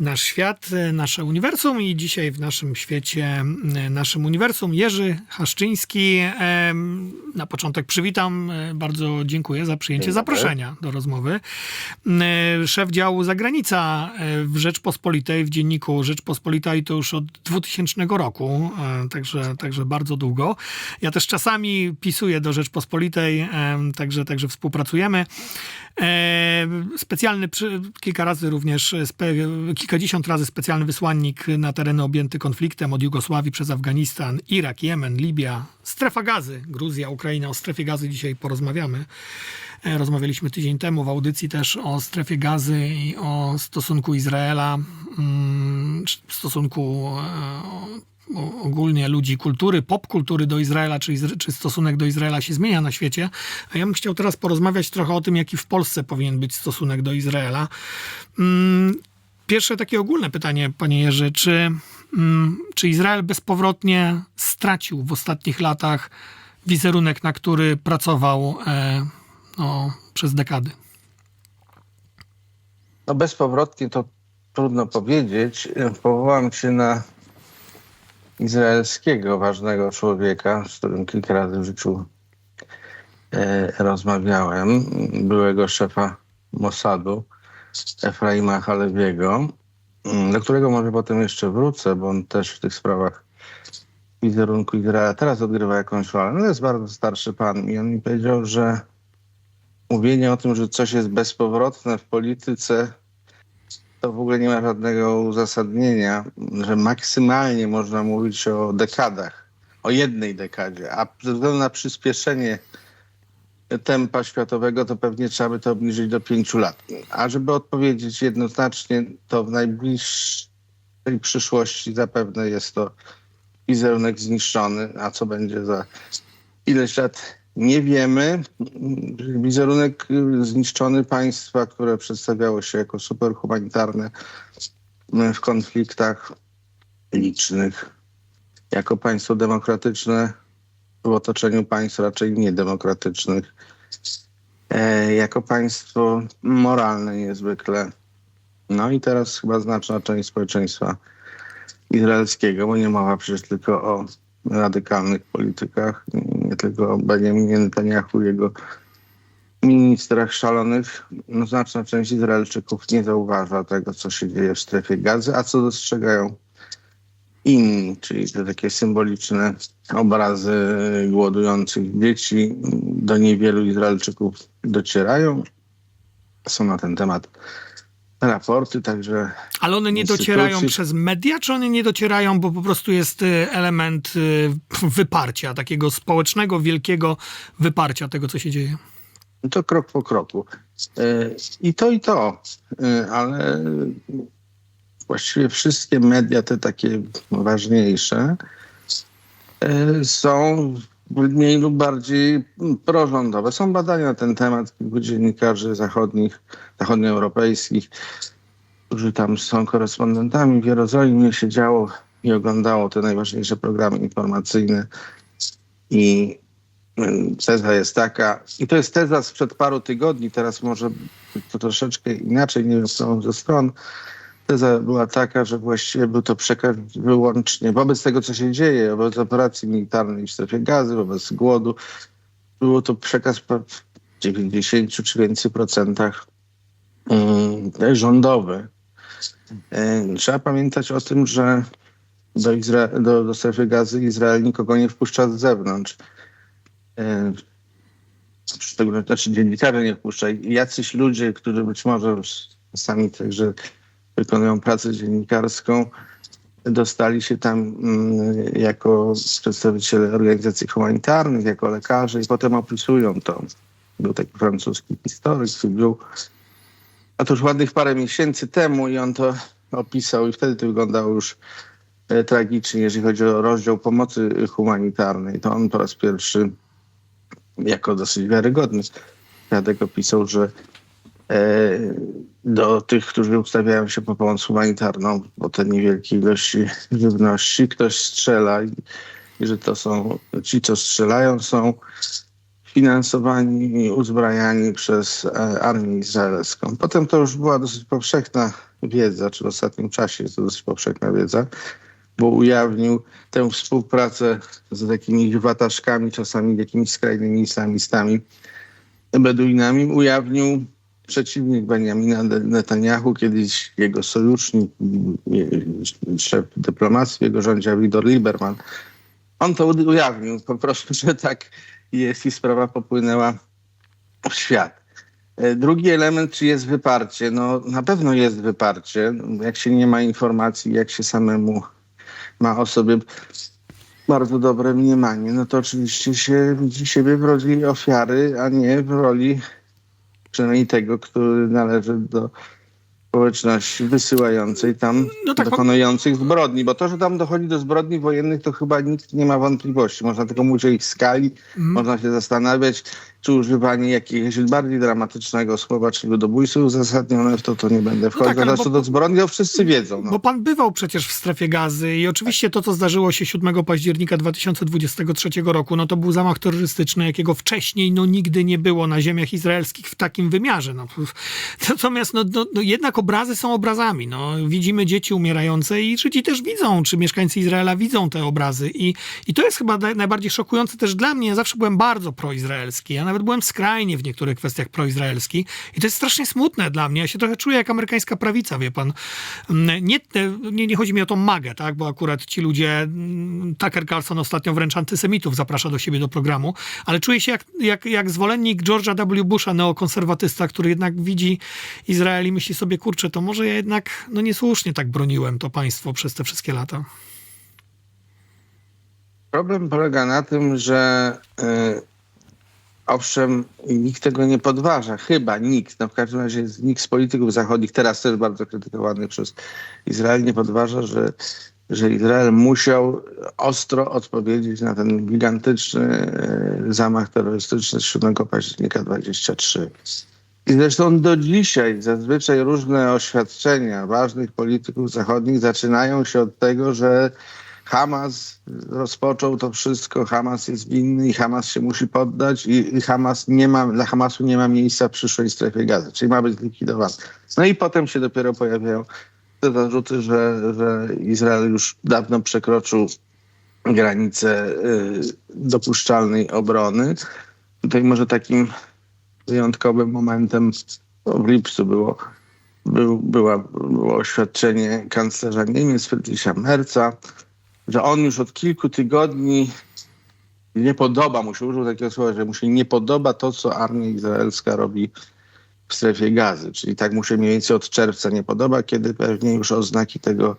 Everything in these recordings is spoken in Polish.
nasz świat, e, nasze uniwersum i dzisiaj w naszym świecie, e, naszym uniwersum Jerzy Haszczyński. Em, Na początek przywitam, e, bardzo dziękuję za przyjęcie zaproszenia do rozmowy. E, Szef działu Zagranica e, w Rzeczpospolitej, w dzienniku Rzeczpospolita i to już od 2000 roku, e, także, także bardzo długo. Ja też czasami pisuję do Rzeczpospolitej, także, także współpracujemy. E, Specjalny, przy, kilka razy również, e, spe, kilkadziesiąt razy specjalny wysłannik na tereny objęte konfliktem od Jugosławii przez Afganistan, Irak, Jemen, Libia, strefa gazy, Gruzja, Ukraina. O strefie gazy dzisiaj porozmawiamy. E, Rozmawialiśmy tydzień temu w audycji też o strefie gazy i o stosunku Izraela, mm, stosunku e, ogólnie ludzi kultury, popkultury do Izraela, czy, czy stosunek do Izraela się zmienia na świecie. A ja bym chciał teraz porozmawiać trochę o tym, jaki w Polsce powinien być stosunek do Izraela. Pierwsze takie ogólne pytanie, panie Jerzy, czy, mm, czy Izrael bezpowrotnie stracił w ostatnich latach wizerunek, na który pracował e, no, przez dekady? No bezpowrotnie to trudno powiedzieć. Powołam się na izraelskiego ważnego człowieka, z którym kilka razy w życiu e, rozmawiałem, byłego szefa Mossadu, Efraima Halewiego, mm, do którego może potem jeszcze wrócę, bo on też w tych sprawach wizerunku Izraela teraz odgrywa jakąś rolę. No jest bardzo starszy pan i on mi powiedział, że mówienie o tym, że coś jest bezpowrotne w polityce, to w ogóle nie ma żadnego uzasadnienia, że maksymalnie można mówić o dekadach, o jednej dekadzie, a ze względu na przyspieszenie tempa światowego, to pewnie trzeba by to obniżyć do pięciu lat. A żeby odpowiedzieć jednoznacznie, to w najbliższej przyszłości zapewne jest to wizerunek zniszczony, a co będzie za ileś lat nie wiemy. Wizerunek y, zniszczony państwa, które przedstawiało się jako superhumanitarne y, w konfliktach licznych, jako państwo demokratyczne w otoczeniu państw raczej niedemokratycznych, e, jako państwo moralne niezwykle. No i teraz chyba znaczna część społeczeństwa izraelskiego, bo nie mowa przecież tylko o radykalnych politykach, nie tylko o Benjaminie Netanyahu, jego ministrach szalonych. No, znaczna część Izraelczyków nie zauważa tego, co się dzieje w strefie gazy, a co dostrzegają inni, czyli te takie symboliczne obrazy głodujących dzieci do niewielu Izraelczyków docierają. Są na ten temat raporty, także Ale one nie Instytucji. docierają przez media, czy one nie docierają, bo po prostu jest y, element y, wyparcia, takiego społecznego, wielkiego wyparcia tego, co się dzieje? To krok po kroku. E, I to, i to, ale właściwie wszystkie media, te takie ważniejsze, e, są mniej lub bardziej prorządowe. Są badania na ten temat kilku dziennikarzy zachodnich, zachodnioeuropejskich, którzy tam są korespondentami w Jerozolimie, siedziało i oglądało te najważniejsze programy informacyjne i Teza jest taka, i to jest teza sprzed paru tygodni, teraz może to troszeczkę inaczej, nie wiem, z ze stron. Teza była taka, że właściwie był to przekaz wyłącznie wobec tego, co się dzieje, wobec operacji militarnej w strefie gazy, wobec głodu. Było to przekaz w 90 czy więcej procentach mm, rządowy. E, Trzeba pamiętać o tym, że do, Izra- do, do strefy gazy Izrael nikogo nie wpuszcza z zewnątrz. E, w szczególności znaczy dziennikarze nie wpuszczają. Jacyś ludzie, którzy być może sami także wykonują pracę dziennikarską, dostali się tam mm, jako przedstawiciele organizacji humanitarnych, jako lekarze i potem opisują to. Był taki francuski historyk, który był a to już ładnych parę miesięcy temu i on to opisał i wtedy to wyglądało już e, tragicznie, jeżeli chodzi o rozdział pomocy humanitarnej. To on po raz pierwszy jako dosyć wiarygodny świadek opisał, że e, do tych, którzy ustawiają się po pomoc humanitarną, bo te niewielkie ilości żywności, ktoś strzela i, i że to są ci, co strzelają, są finansowani i uzbrajani przez e, armię izraelską. Potem to już była dosyć powszechna wiedza, czy w ostatnim czasie jest to dosyć powszechna wiedza, bo ujawnił tę współpracę z takimi wataszkami, czasami jakimiś skrajnymi islamistami, Beduinami, ujawnił przeciwnik Benjamina Netanyahu, kiedyś jego sojusznik, szef dyplomacji w jego rządzie, Wigdor Lieberman. On to ujawnił po prostu, że tak jest i sprawa popłynęła w świat. E, Drugi element, czy jest wyparcie? No na pewno jest wyparcie. Jak się nie ma informacji, jak się samemu ma o sobie bardzo dobre mniemanie, no to oczywiście się widzi siebie w roli ofiary, a nie w roli przynajmniej tego, który należy do społeczności wysyłającej tam, No tak, dokonujących zbrodni. Bo to, że tam dochodzi do zbrodni wojennych, to chyba nikt nie ma wątpliwości. Można tylko mówić o ich skali, można się zastanawiać, czy używanie jakiegoś bardziej dramatycznego słowa, czyli ludobójstwo uzasadnione, w to to nie będę wchodził. tak, ale ale bo- co do zbrodni, to wszyscy wiedzą. No. Bo pan bywał przecież w strefie gazy i oczywiście to, co zdarzyło się 7 października 2023 roku, no to był zamach terrorystyczny, jakiego wcześniej no nigdy nie było na ziemiach izraelskich w takim wymiarze. No, natomiast no, no, no jednak obrazy są obrazami. No, widzimy dzieci umierające i Żydzi też widzą, czy mieszkańcy Izraela widzą te obrazy i, i to jest chyba naj- najbardziej szokujące też dla mnie. Ja zawsze byłem bardzo proizraelski. Ja nawet byłem skrajnie w niektórych kwestiach proizraelski i to jest strasznie smutne dla mnie. Ja się trochę czuję jak amerykańska prawica, wie pan. Mm, Nie, nie, nie chodzi mi o tą magę, tak? bo akurat ci ludzie, mm, Tucker Carlson ostatnio wręcz antysemitów zaprasza do siebie do programu, ale czuję się jak, jak, jak zwolennik George'a W. Busha, neokonserwatysta, który jednak widzi Izrael i myśli sobie, kurczę, to może ja jednak no niesłusznie tak broniłem to państwo przez te wszystkie lata. Problem polega na tym, że e, owszem, nikt tego nie podważa, chyba nikt, no w każdym razie nikt z polityków zachodnich, teraz też bardzo krytykowany przez Izrael, nie podważa, że, że Izrael musiał ostro odpowiedzieć na ten gigantyczny e, zamach terrorystyczny z 7 października 23. I zresztą do dzisiaj zazwyczaj różne oświadczenia ważnych polityków zachodnich zaczynają się od tego, że Hamas rozpoczął to wszystko, Hamas jest winny i Hamas się musi poddać i, Hamas nie ma, dla Hamasu nie ma miejsca w przyszłej strefie gazy, czyli ma być zlikwidowany. No i potem się dopiero pojawiają te zarzuty, że, że Izrael już dawno przekroczył granicę y, dopuszczalnej obrony. Tutaj może takim wyjątkowym momentem w lipcu było, był, była, było oświadczenie kanclerza Niemiec Friedricha Merza, że on już od kilku tygodni nie podoba mu się, użył takiego słowa, że mu się nie podoba to, co armia izraelska robi w strefie gazy. Czyli tak mu się mniej więcej od czerwca nie podoba, kiedy pewnie już oznaki tego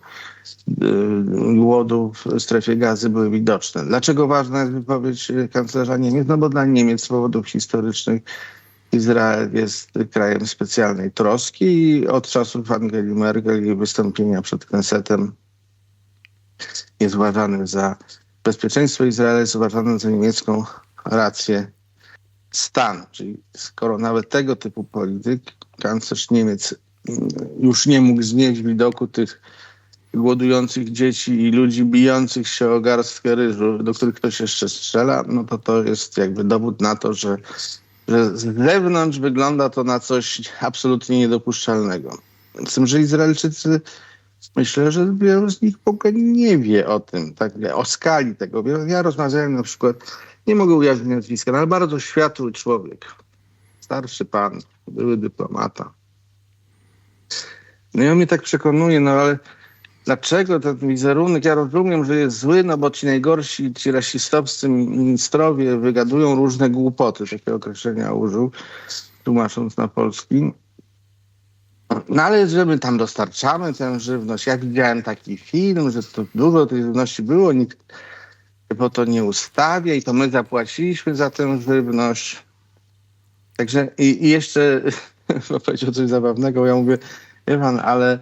y, głodu w strefie gazy były widoczne. Dlaczego ważna jest wypowiedź kanclerza Niemiec? No bo dla Niemiec z powodów historycznych Izrael jest krajem specjalnej troski i od czasów Angeli Merkel i wystąpienia przed Knesetem jest uważany za bezpieczeństwo Izraela, jest uważany za niemiecką rację stanu. Czyli skoro nawet tego typu polityk, kanclerz Niemiec mm, już nie mógł znieść widoku tych głodujących dzieci i ludzi bijących się o garstkę ryżu, do których ktoś jeszcze strzela, no to to jest jakby dowód na to, że, że z zewnątrz wygląda to na coś absolutnie niedopuszczalnego. Z tym, że Izraelczycy Myślę, że wielu z nich w ogóle nie wie o tym, tak, o skali tego. Ja rozmawiałem na przykład, nie mogę ujawnić nazwiska, no, ale bardzo światły człowiek, starszy pan, były dyplomata. No i on mnie tak przekonuje, no ale dlaczego ten wizerunek, ja rozumiem, że jest zły, no bo ci najgorsi, ci rasistowscy ministrowie wygadują różne głupoty, takie określenia użył, tłumacząc na polski. No ale że my tam dostarczamy tę żywność. Ja widziałem taki film, że to dużo tej żywności było, nikt po to nie ustawia i to my zapłaciliśmy za tę żywność. Także i, i jeszcze powiedział coś zabawnego, ja mówię, wie pan, ale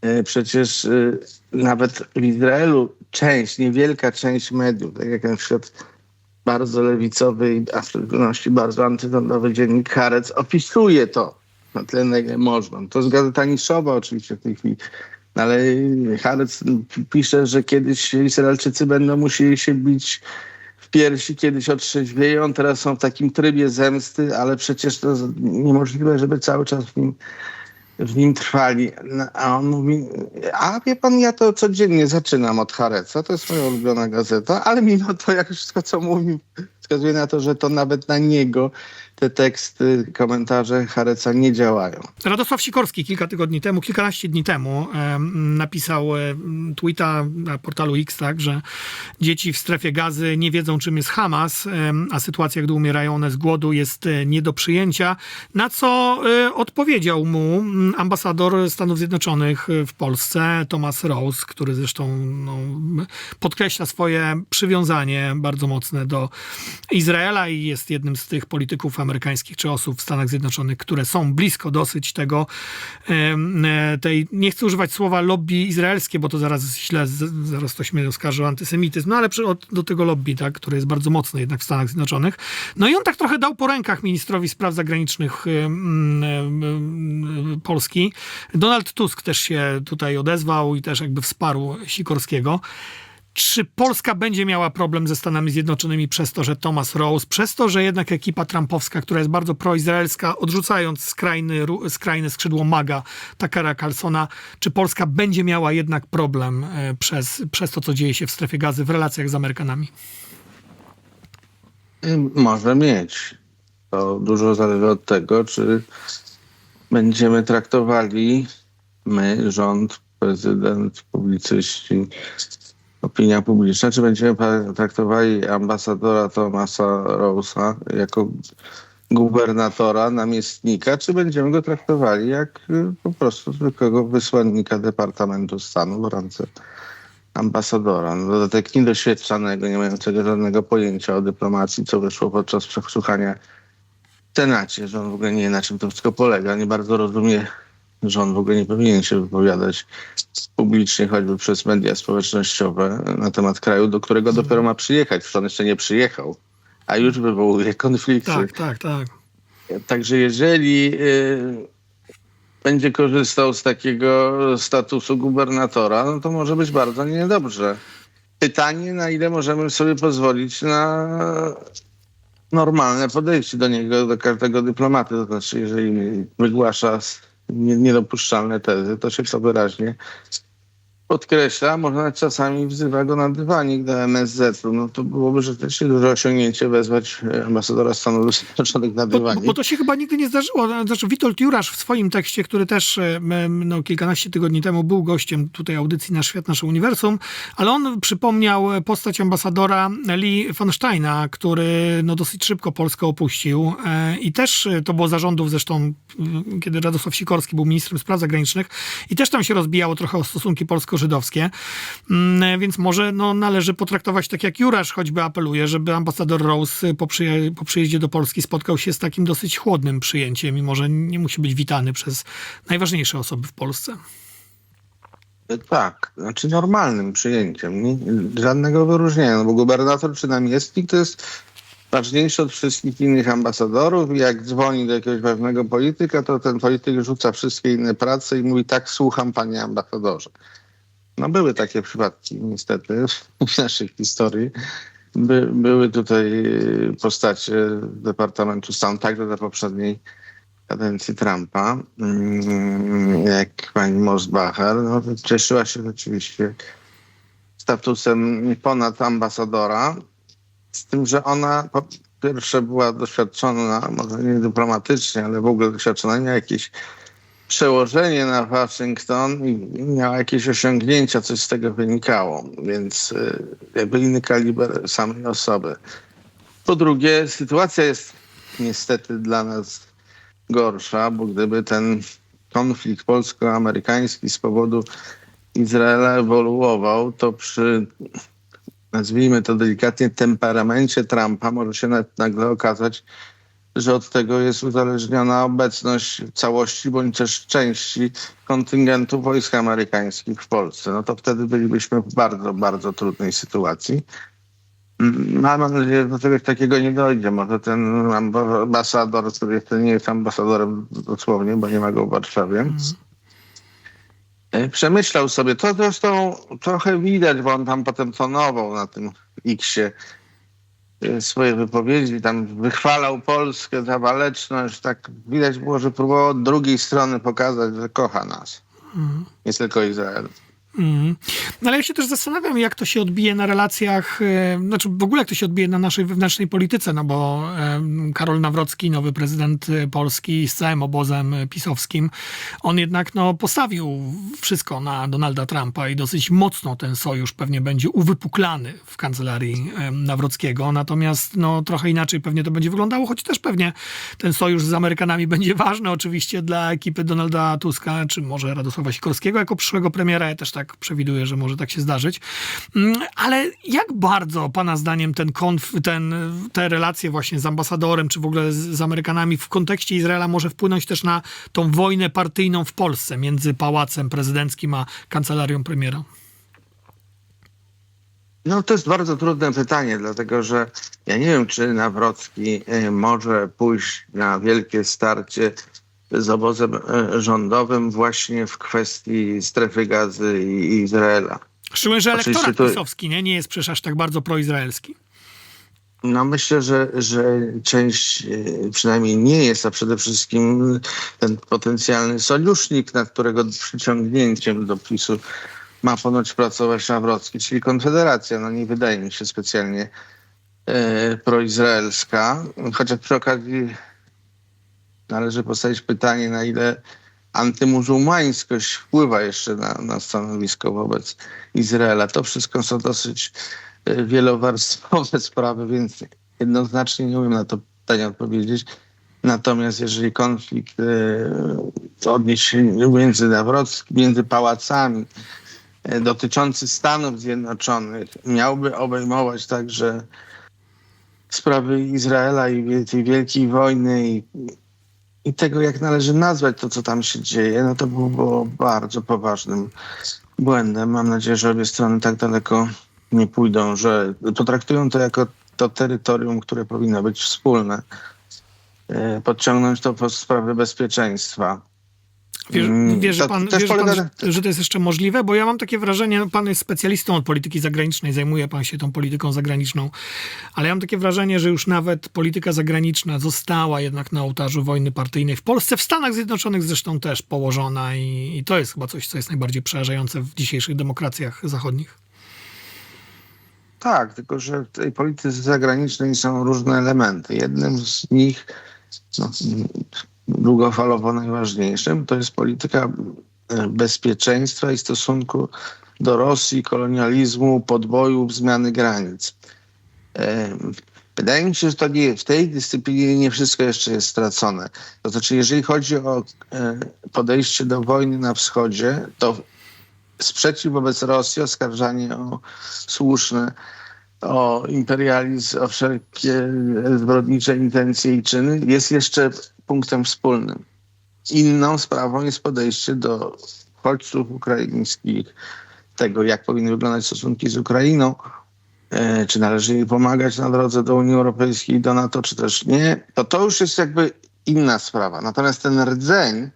e, przecież e, nawet w Izraelu część, niewielka część mediów, tak jak na przykład bardzo lewicowy, a w szczególności bardzo antyrządowy dziennik Harec opisuje to na tyle, można. To jest gazeta niszowa oczywiście w tej chwili, no ale Harec pisze, że kiedyś Izraelczycy będą musieli się bić w piersi kiedyś otrzeźwieją, teraz są w takim trybie zemsty, ale przecież to niemożliwe, żeby cały czas w nim, w nim trwali. No, a on mówi, a wie pan, ja to codziennie zaczynam od Hareca, to jest moja ulubiona gazeta, ale mimo to, jak wszystko co mówi, wskazuje na to, że to nawet na niego te teksty, komentarze Hareca nie działają. Radosław Sikorski kilka tygodni temu, kilkanaście dni temu em, napisał tweeta na portalu X, tak, że dzieci w strefie gazy nie wiedzą, czym jest Hamas, a sytuacja, gdy umierają one z głodu, jest e, nie do przyjęcia. Na co e, odpowiedział mu mm, ambasador Stanów Zjednoczonych e, w Polsce, Thomas Rose, który zresztą no, podkreśla swoje przywiązanie bardzo mocne do Izraela i jest jednym z tych polityków amerykańskich czy osób w Stanach Zjednoczonych, które są blisko dosyć tego, e, tej, nie chcę używać słowa lobby izraelskie, bo to zaraz źle, zaraz ktoś mnie oskarży o antysemityzm, no ale przy, od, do tego lobby, tak, które jest bardzo mocne jednak w Stanach Zjednoczonych. No i on tak trochę dał po rękach ministrowi spraw zagranicznych Polski. Donald Tusk też się tutaj odezwał i też jakby wsparł Sikorskiego. Czy Polska będzie miała problem ze Stanami Zjednoczonymi przez to, że Thomas Rose, przez to, że jednak ekipa trumpowska, która jest bardzo proizraelska, odrzucając skrajny, skrajne skrzydło maga Takera Carlsona, czy Polska będzie miała jednak problem e, przez, przez to, co dzieje się w strefie gazy w relacjach z Amerykanami? Może mieć. To dużo zależy od tego, czy będziemy traktowali my, rząd, prezydent, publicyści, opinia publiczna, czy będziemy traktowali ambasadora Thomasa Rose'a jako gubernatora, namiestnika, czy będziemy go traktowali jak y, po prostu zwykłego wysłannika Departamentu Stanu w ręce ambasadora. No, dodatek niedoświadczonego, nie mającego żadnego pojęcia o dyplomacji, co wyszło podczas przesłuchania w Senacie, że on w ogóle nie wie, na czym to wszystko polega. Nie bardzo rozumie, że on w ogóle nie powinien się wypowiadać publicznie, choćby przez media społecznościowe na temat kraju, do którego dopiero ma przyjechać. On jeszcze nie przyjechał, a już wywołuje konflikty. Tak, tak, tak. Także jeżeli y, będzie korzystał z takiego statusu gubernatora, no to może być bardzo niedobrze. Pytanie, na ile możemy sobie pozwolić na normalne podejście do niego, do każdego dyplomaty. To znaczy, jeżeli wygłasza niedopuszczalne tezy, to się to wyraźnie podkreśla, może nawet czasami wzywa go na dywanik do MSZ-u. No to byłoby rzeczywiście duże osiągnięcie wezwać e, ambasadora Stanów Zjednoczonych na Bo, dywanik. bo to się chyba nigdy nie zdarzyło. Znaczy, Witold Jurasz w swoim tekście, który też e, no, kilkanaście tygodni temu był gościem tutaj audycji na Świat Nasze Uniwersum, ale on przypomniał postać ambasadora Lee von Steina, który no, dosyć szybko Polskę opuścił e, i też to było zarządów zresztą, kiedy Radosław Sikorski był ministrem spraw zagranicznych i też tam się rozbijało trochę o stosunki polsko-żydowskie, Mm, więc może no, należy potraktować tak jak Jurasz choćby apeluje, żeby ambasador Rose po, przyje- po przyjeździe do Polski spotkał się z takim dosyć chłodnym przyjęciem, mimo że nie musi być witany przez najważniejsze osoby w Polsce. Tak, znaczy normalnym przyjęciem, nie, żadnego wyróżnienia, no bo gubernator czy namiestnik to jest ważniejszy od wszystkich innych ambasadorów i jak dzwoni do jakiegoś ważnego polityka, to ten polityk rzuca wszystkie inne prace i mówi tak, słucham panie ambasadorze. No były takie przypadki niestety w naszej historii. By, były tutaj y, postacie Departamentu Stanu, także za poprzedniej kadencji Trumpa, mm, jak pani Mosbacher, no, cieszyła się rzeczywiście statusem ponad ambasadora, z tym, że ona po pierwsze była doświadczona, może nie dyplomatycznie, ale w ogóle doświadczona, miała jakieś przełożenie na Waszyngton i miała jakieś osiągnięcia, coś z tego wynikało, więc y, jakby inny kaliber samej osoby. Po drugie, sytuacja jest niestety dla nas gorsza, bo gdyby ten konflikt polsko-amerykański z powodu Izraela ewoluował, to przy, nazwijmy to delikatnie, temperamencie Trumpa może się nagle okazać, że od tego jest uzależniona obecność całości bądź też części kontyngentu wojsk amerykańskich w Polsce. No to wtedy bylibyśmy w bardzo, bardzo trudnej sytuacji. Mm, Mam nadzieję, że do czegoś takiego nie dojdzie. Może ten ambasador, który jeszcze nie jest ambasadorem dosłownie, bo nie ma go w Warszawie, e, przemyślał sobie. To zresztą trochę widać, bo on tam potem tonował na tym X-ie, swoje wypowiedzi, tam wychwalał Polskę za waleczność, tak widać było, że próbował od drugiej strony pokazać, że kocha nas. Nie tylko Izrael. Mhm. No ale ja się też zastanawiam, jak to się odbije na relacjach, e, znaczy w ogóle jak to się odbije na naszej wewnętrznej polityce, no bo Karol Nawrocki, nowy prezydent e, Polski z całym obozem e, pisowskim, on jednak no, postawił wszystko na Donalda Trumpa i dosyć mocno ten sojusz pewnie będzie uwypuklany w kancelarii e, Nawrockiego, natomiast no, trochę inaczej pewnie to będzie wyglądało, choć też pewnie ten sojusz z Amerykanami będzie ważny oczywiście dla ekipy Donalda Tuska, czy może Radosława Sikorskiego jako przyszłego premiera, ja też tak przewiduję, że może tak się zdarzyć. Mm, Ale jak bardzo pana zdaniem ten konf, ten, te relacje właśnie z ambasadorem, czy w ogóle z, z Amerykanami w kontekście Izraela może wpłynąć też na tą wojnę partyjną w Polsce między pałacem prezydenckim a kancelarią premiera? No to jest bardzo trudne pytanie, dlatego że ja nie wiem, czy Nawrocki y, może pójść na wielkie starcie z obozem y, rządowym właśnie w kwestii strefy gazy i Izraela. Szczególnie, że Oczywiście elektorat to- pisowski nie, nie jest przecież aż tak bardzo proizraelski. No myślę, że, że część y, przynajmniej nie jest, a przede wszystkim ten potencjalny sojusznik, na którego przyciągnięciem do PiSu ma ponoć pracować Nawrocki, czyli Konfederacja. No nie wydaje mi się specjalnie e, proizraelska. Chociaż przy okazji należy postawić pytanie, na ile antymuzułmańskość wpływa jeszcze na, na stanowisko wobec Izraela. To wszystko są dosyć e, wielowarstwowe sprawy, więc jednoznacznie nie umiem na to pytanie odpowiedzieć. Natomiast jeżeli konflikt e, odnieść się między Nawrockim, między pałacami e, dotyczący Stanów Zjednoczonych miałby obejmować także sprawy Izraela i tej wielkiej wojny i, i tego, jak należy nazwać to, co tam się dzieje, no to by było bardzo poważnym błędem. Mam nadzieję, że obie strony tak daleko nie pójdą, że potraktują to jako to terytorium, które powinno być wspólne. E, Podciągnąć to pod sprawy bezpieczeństwa. Wierzy, Mm, wierzy to pan, też wierzy pan że, że to jest jeszcze możliwe? Bo ja mam takie wrażenie, no pan jest specjalistą od polityki zagranicznej, zajmuje pan się tą polityką zagraniczną, ale ja mam takie wrażenie, że już nawet polityka zagraniczna została jednak na ołtarzu wojny partyjnej w Polsce, w Stanach Zjednoczonych zresztą też położona i, i to jest chyba coś, co jest najbardziej przerażające w dzisiejszych demokracjach zachodnich. Tak, tylko że w tej polityce zagranicznej są różne elementy. Jednym z nich, no, długofalowo najważniejszym, to jest polityka e, bezpieczeństwa i stosunku do Rosji, kolonializmu, podbojów, zmiany granic. E, Wydaje mi się, że to nie, w tej dyscyplinie nie wszystko jeszcze jest stracone. To znaczy, jeżeli chodzi o e, podejście do wojny na wschodzie, to sprzeciw wobec Rosji, oskarżanie o słuszne, o imperializm, o wszelkie zbrodnicze intencje i czyny jest jeszcze punktem wspólnym. Inną sprawą jest podejście do uchodźców ukraińskich, tego jak powinny wyglądać stosunki z Ukrainą, e, czy należy jej pomagać na drodze do Unii Europejskiej, do NATO, czy też nie, to to już jest jakby inna sprawa. Natomiast ten rdzeń,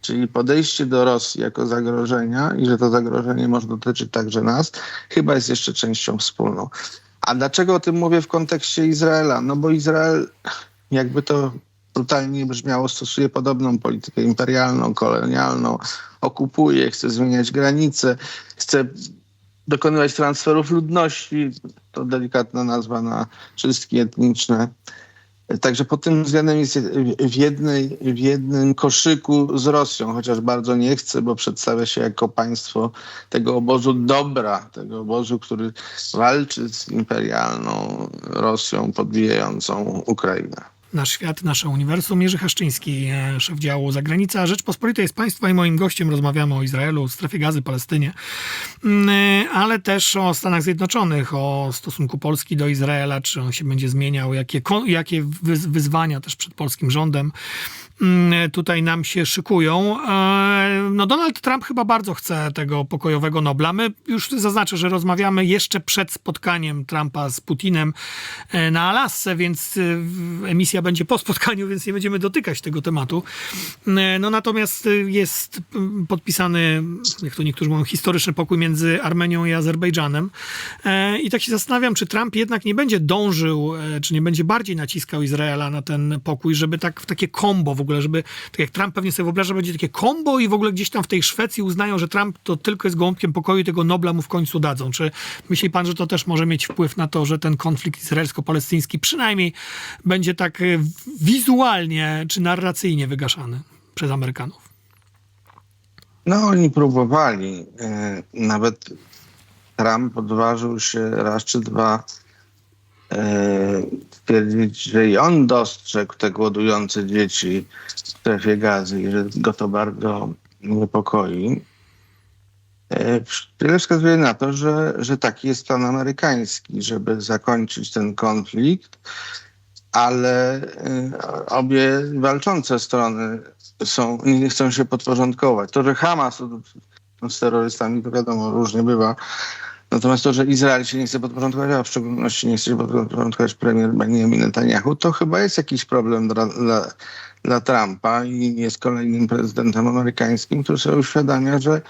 czyli podejście do Rosji jako zagrożenia i że to zagrożenie może dotyczyć także nas, chyba jest jeszcze częścią wspólną. A dlaczego o tym mówię w kontekście Izraela? No bo Izrael, jakby to brutalnie nie brzmiało, stosuje podobną politykę imperialną, kolonialną, okupuje, chce zmieniać granice, chce dokonywać transferów ludności, to delikatna nazwa na czystki etniczne. Także pod tym względem jest w, jednej, w jednym koszyku z Rosją, chociaż bardzo nie chce, bo przedstawia się jako państwo tego obozu dobra, tego obozu, który walczy z imperialną Rosją podbijającą Ukrainę. Nasz świat, nasze uniwersum. Jerzy Haszczyński, e, szef działu Zagranica Rzeczpospolitej jest państwa i moim gościem. Rozmawiamy o Izraelu, strefie gazy, Palestynie, Mm, e, ale też o Stanach Zjednoczonych, o stosunku Polski do Izraela, czy on się będzie zmieniał, jakie, jakie wyz- wyzwania też przed polskim rządem. Mm, tutaj nam się szykują. No Donald Trump chyba bardzo chce tego pokojowego Nobla. My już zaznaczę, że rozmawiamy jeszcze przed spotkaniem Trumpa z Putinem e, na Alasce, więc e, emisja będzie po spotkaniu, więc nie będziemy dotykać tego tematu. E, No natomiast jest podpisany, jak to niektórzy mówią, historyczny pokój między Armenią i Azerbejdżanem. I tak się zastanawiam, czy Trump jednak nie będzie dążył, czy nie będzie bardziej naciskał Izraela na ten pokój, żeby tak w takie kombo w ogóle, żeby, tak jak Trump pewnie sobie wyobraża, będzie takie kombo i w ogóle gdzieś tam w tej Szwecji uznają, że Trump to tylko jest gołąbkiem pokoju i tego Nobla mu w końcu dadzą. Czy myśli pan, że to też może mieć wpływ na to, że ten konflikt izraelsko-palestyński przynajmniej będzie tak e, wizualnie czy narracyjnie wygaszany przez Amerykanów? No, oni próbowali. E, Nawet Trump odważył się raz czy dwa e, stwierdzić, że i on dostrzegł te głodujące dzieci w strefie gazy i że go to bardzo niepokoi. E, Wiele wskazuje na to, że, że taki jest plan amerykański, żeby zakończyć ten konflikt, ale e, obie walczące strony są, nie chcą się podporządkować. To, że Hamas z terrorystami, to wiadomo, różnie bywa. Natomiast to, że Izrael się nie chce podporządkować, a w szczególności nie chce się podporządkować premier Benjamin Netanyahu, to chyba jest jakiś problem dla, dla, dla Trumpa i jest kolejnym prezydentem amerykańskim, który sobie uświadamia, że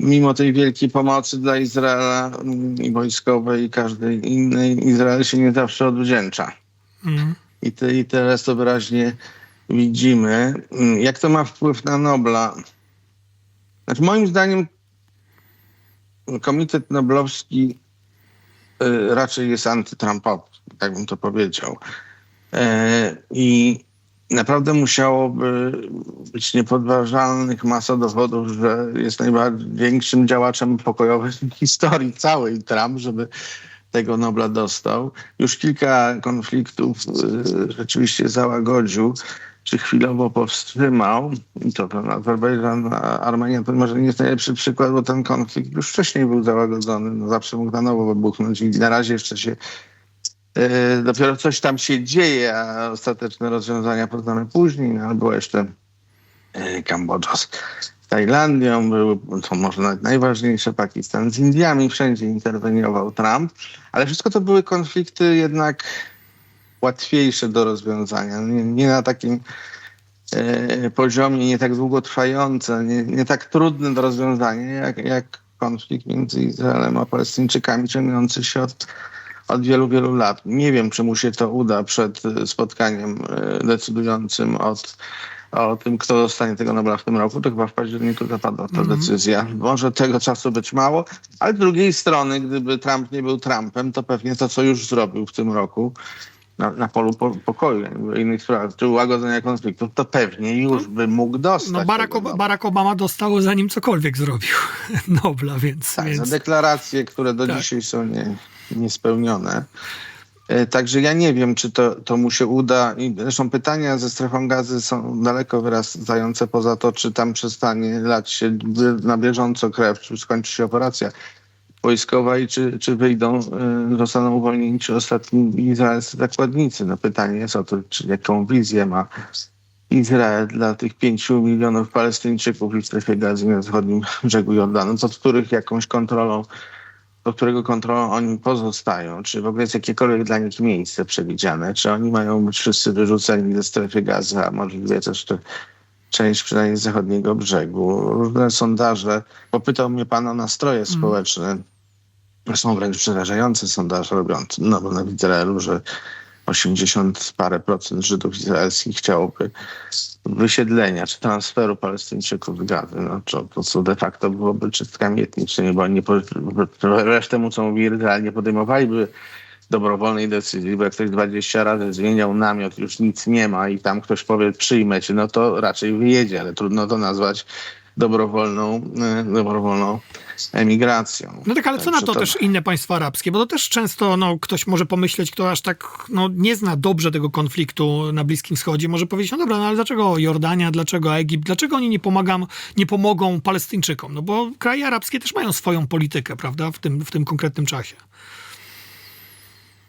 mimo tej wielkiej pomocy dla Izraela mm, i wojskowej i każdej innej, Izrael się nie zawsze odwdzięcza. Mm. I, te, I teraz to wyraźnie widzimy. Mm, Jak to ma wpływ na Nobla? Znaczy, moim zdaniem Komitet Noblowski y, raczej jest antytrumpowski, tak bym to powiedział. E, I naprawdę musiałoby być niepodważalnych masa dowodów, że jest największym działaczem pokojowym w historii całej Trump, żeby tego Nobla dostał. Już kilka konfliktów y, rzeczywiście załagodził, czy chwilowo powstrzymał. I to ten Azerbejdżan, Armenia to może nie jest najlepszy przykład, bo ten konflikt już wcześniej był załagodzony. No, zawsze mógł na nowo wybuchnąć i na razie jeszcze się y, dopiero coś tam się dzieje, a ostateczne rozwiązania poznamy później. No, była jeszcze y, Kambodża z Tajlandią, był to może nawet najważniejsze, Pakistan z Indiami, wszędzie interweniował Trump, ale wszystko to były konflikty jednak łatwiejsze do rozwiązania, nie, nie na takim e, poziomie, nie tak długotrwające, nie, nie tak trudne do rozwiązania, jak, jak konflikt między Izraelem a Palestyńczykami ciągnący się od, od wielu, wielu lat. Nie wiem, czy mu się to uda przed e, spotkaniem e, decydującym od o tym, kto dostanie tego Nobla w tym roku, to chyba w październiku zapadła ta decyzja. Może tego czasu być mało, ale z drugiej strony, gdyby Trump nie był Trumpem, to pewnie to, co już zrobił w tym roku na, na polu po, pokoju, innych sprawach, czy ułagodzenia konfliktów, to pewnie już by mógł dostać. No Barack, Ob-. Barack Obama dostał zanim cokolwiek zrobił Nobla, więc... Tak, za więc... deklaracje, które do Tak. dzisiaj są nie, niespełnione. E, Także ja nie wiem, czy to, to mu się uda. I zresztą pytania ze strefą gazy są daleko wyrastające poza to, czy tam przestanie lać się na bieżąco krew, czy skończy się operacja wojskowa i czy, czy wyjdą, y, zostaną uwolnieni ci ostatni izraelscy zakładnicy. No pytanie jest o to, czy jaką wizję ma Izrael dla tych pięciu milionów Palestyńczyków w strefie gazy na zachodnim brzegu Jordanu, pod których jakąś kontrolą, pod którego kontrolą oni pozostają, czy w ogóle jest jakiekolwiek dla nich miejsce przewidziane, czy oni mają być wszyscy wyrzuceni ze strefy gazy, a możliwe też czy część przynajmniej z zachodniego brzegu. Różne sondaże, popytał mnie pan o nastroje społeczne. Są wręcz przerażające sondaże robiące no, bo na Izraelu, że 80 parę procent Żydów izraelskich chciałoby wysiedlenia czy transferu Palestyńczyków z gazy. No, to, to co de facto byłoby czystkami etnicznymi, bo oni wbrew temu, co mówi Izrael, nie podejmowaliby dobrowolnej decyzji, bo jak ktoś 20 razy zmieniał namiot, już nic nie ma i tam ktoś powie przyjmę cię, no to raczej wyjedzie, ale trudno to nazwać dobrowolną, e, dobrowolną emigracją. No tak, ale co na Także to też inne państwa arabskie? Bo to też często no, ktoś może pomyśleć, kto aż tak no, nie zna dobrze tego konfliktu na Bliskim Wschodzie, może powiedzieć, no dobra, no ale dlaczego Jordania, dlaczego Egipt, dlaczego oni nie, pomagam, nie pomogą Palestyńczykom? No bo kraje arabskie też mają swoją politykę, prawda, w tym, w tym konkretnym czasie.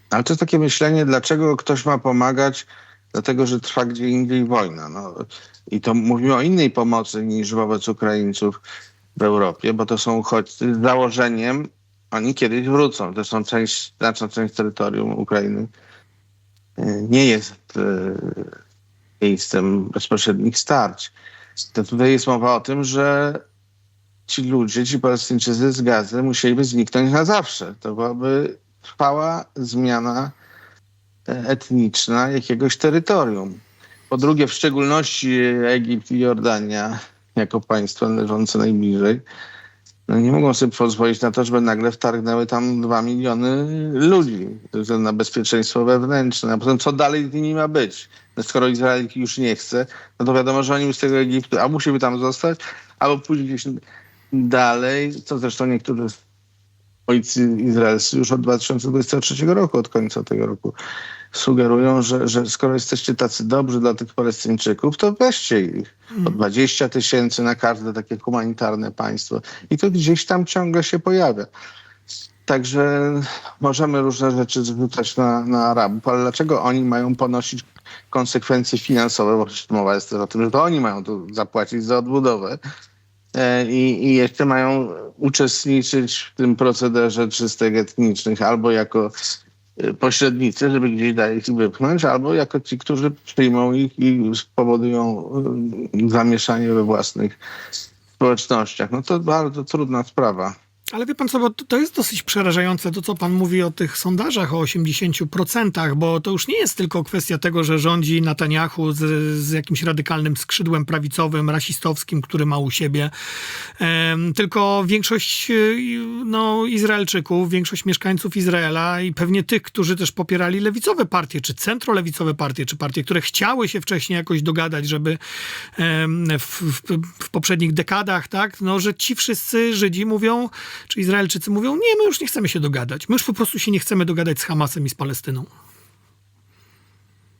Ale to jest takie myślenie, dlaczego ktoś ma pomagać, dlatego że trwa gdzie indziej wojna. No. I to mówimy o innej pomocy niż wobec Ukraińców w Europie, bo to są uchodźcy z założeniem, oni kiedyś wrócą. To są część, znaczna część terytorium Ukrainy. y, Nie jest y, miejscem bezpośrednich starć. To tutaj jest mowa o tym, że ci ludzie, ci Palestyńczycy z Gazy musieliby zniknąć na zawsze. To byłaby trwała zmiana e, etniczna jakiegoś terytorium. Po drugie, w szczególności Egipt i Jordania, jako państwa leżące najbliżej, no nie mogą sobie pozwolić na to, żeby nagle wtargnęły tam dwa miliony ludzi na bezpieczeństwo wewnętrzne. A potem co dalej z nimi ma być? No skoro Izrael już nie chce, no to wiadomo, że oni z tego Egiptu albo musieliby tam zostać, albo pójść gdzieś dalej, co zresztą niektórzy policy izraelscy już od 2023 roku, od końca tego roku, sugerują, że, że skoro jesteście tacy dobrzy dla tych Palestyńczyków, to weźcie ich. Po 20 tysięcy na każde takie humanitarne państwo. I to gdzieś tam ciągle się pojawia. Także możemy różne rzeczy zrzucać na, na Arabów, ale dlaczego oni mają ponosić konsekwencje finansowe, bo mowa jest też o tym, że to oni mają tu zapłacić za odbudowę i, i jeszcze mają uczestniczyć w tym procederze czystek etnicznych albo jako e, pośrednicy, żeby gdzieś dalej ich wypchnąć, albo jako ci, którzy przyjmą ich i spowodują e, zamieszanie we własnych społecznościach. No to bardzo trudna sprawa. Ale wie pan co, bo to jest dosyć przerażające to, co pan mówi o tych sondażach o 80%, bo to już nie jest tylko kwestia tego, że rządzi Netanyahu z, z jakimś radykalnym skrzydłem prawicowym, rasistowskim, który ma u siebie, tylko większość y, no, Izraelczyków, większość mieszkańców Izraela i pewnie tych, którzy też popierali lewicowe partie, czy centrolewicowe partie, czy partie, które chciały się wcześniej jakoś dogadać, żeby w, w, w poprzednich dekadach, tak, no, że ci wszyscy Żydzi mówią, czy Izraelczycy mówią, nie, my już nie chcemy się dogadać. My już po prostu się nie chcemy dogadać z Hamasem i z Palestyną.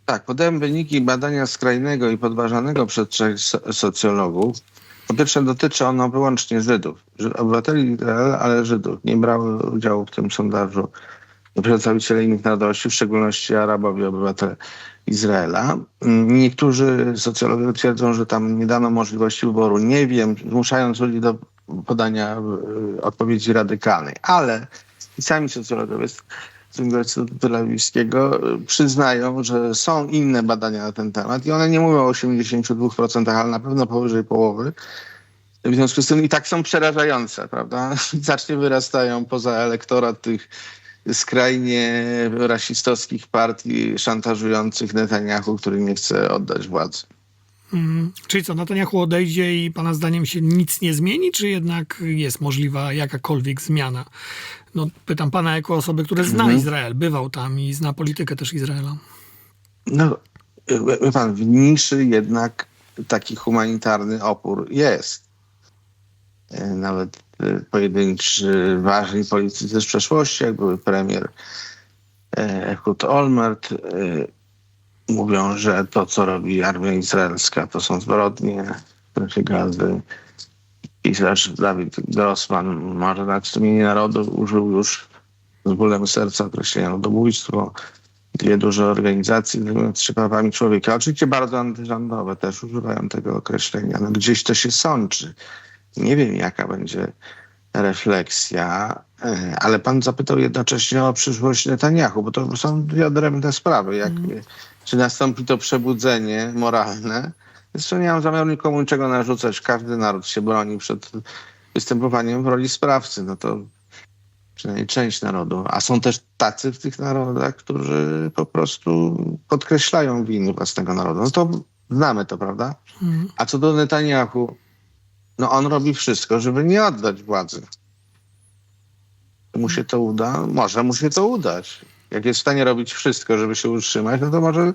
Tak, podałem wyniki badania skrajnego i podważanego przez trzech so- socjologów. Po pierwsze, dotyczy ono wyłącznie Żydów, Ży- obywateli Izraela, ale Żydów. Nie brały udziału w tym sondażu przedstawiciele innych narodowości, w szczególności Arabowie, obywatele Izraela. Niektórzy socjologowie twierdzą, że tam nie dano możliwości wyboru. Nie wiem, zmuszając ludzi do podania y, odpowiedzi radykalnej, ale i sami socjologowie z Uniwersytetu Tel Awiwskiego y, przyznają, że są inne badania na ten temat i one nie mówią o 82%, ale na pewno powyżej połowy. W związku z tym i tak są przerażające, prawda? Znacznie wyrastają poza elektorat tych skrajnie rasistowskich partii szantażujących Netanyahu, który nie chce oddać władzy. Mm, Czyli co, Netanyahu odejdzie i pana zdaniem się nic nie zmieni, czy jednak jest możliwa jakakolwiek zmiana? No, pytam pana jako osoby, które zna Izrael, bywał tam i zna politykę też Izraela. No, wie wie pan, w niszy jednak taki humanitarny opór jest. E, Nawet e, pojedynczy ważni politycy z przeszłości, jak były premier e, Ehud Olmert, e, mówią, że to, co robi armia izraelska, to są zbrodnie w strefie gazy. Też Dawid Grossman, marzyciel strumienia narodu, użył już z bólem serca określenia ludobójstwo dwie duże organizacje zajmujące się prawami człowieka. Oczywiście bardzo antyrządowe też używają tego określenia. No, gdzieś to się sączy. Nie wiem, jaka będzie refleksja, ale pan zapytał jednocześnie o przyszłość Netanyahu, bo to są dwie odrębne sprawy. Jak, Czy nastąpi to przebudzenie moralne? Zresztą nie mam zamiaru nikomu niczego narzucać. Każdy naród się broni przed występowaniem w roli sprawcy. No to przynajmniej część narodu, a są też tacy w tych narodach, którzy po prostu podkreślają winy własnego narodu. No to znamy to, prawda? A co do Netanyahu, no on robi wszystko, żeby nie oddać władzy. Mu się to uda? Może mu się to udać. Jak jest w stanie robić wszystko, żeby się utrzymać, no to może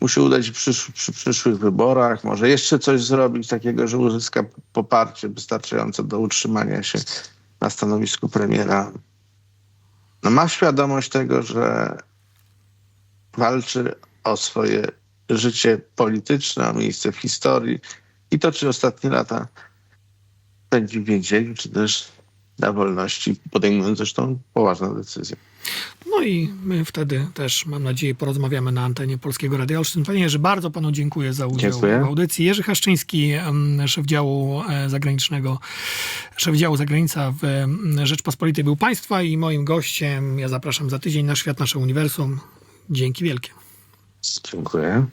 mu się udać przysz, przy przyszłych wyborach, może jeszcze coś zrobić takiego, że uzyska poparcie wystarczające do utrzymania się na stanowisku premiera. No ma świadomość tego, że walczy o swoje życie polityczne, o miejsce w historii i to, czy ostatnie lata spędzi w więzieniu, czy też na wolności, podejmując zresztą poważną decyzję. No i my wtedy też, mam nadzieję, porozmawiamy na antenie Polskiego Radia Olsztyn. Panie Jerzy, bardzo panu dziękuję za udział Dziękuję. w audycji. Jerzy Haszczyński, szef działu e, zagranicznego, szef działu zagranica w Rzeczpospolitej był państwa i moim gościem. Ja zapraszam za tydzień na Świat Nasze Uniwersum. Dzięki wielkie. Dziękuję.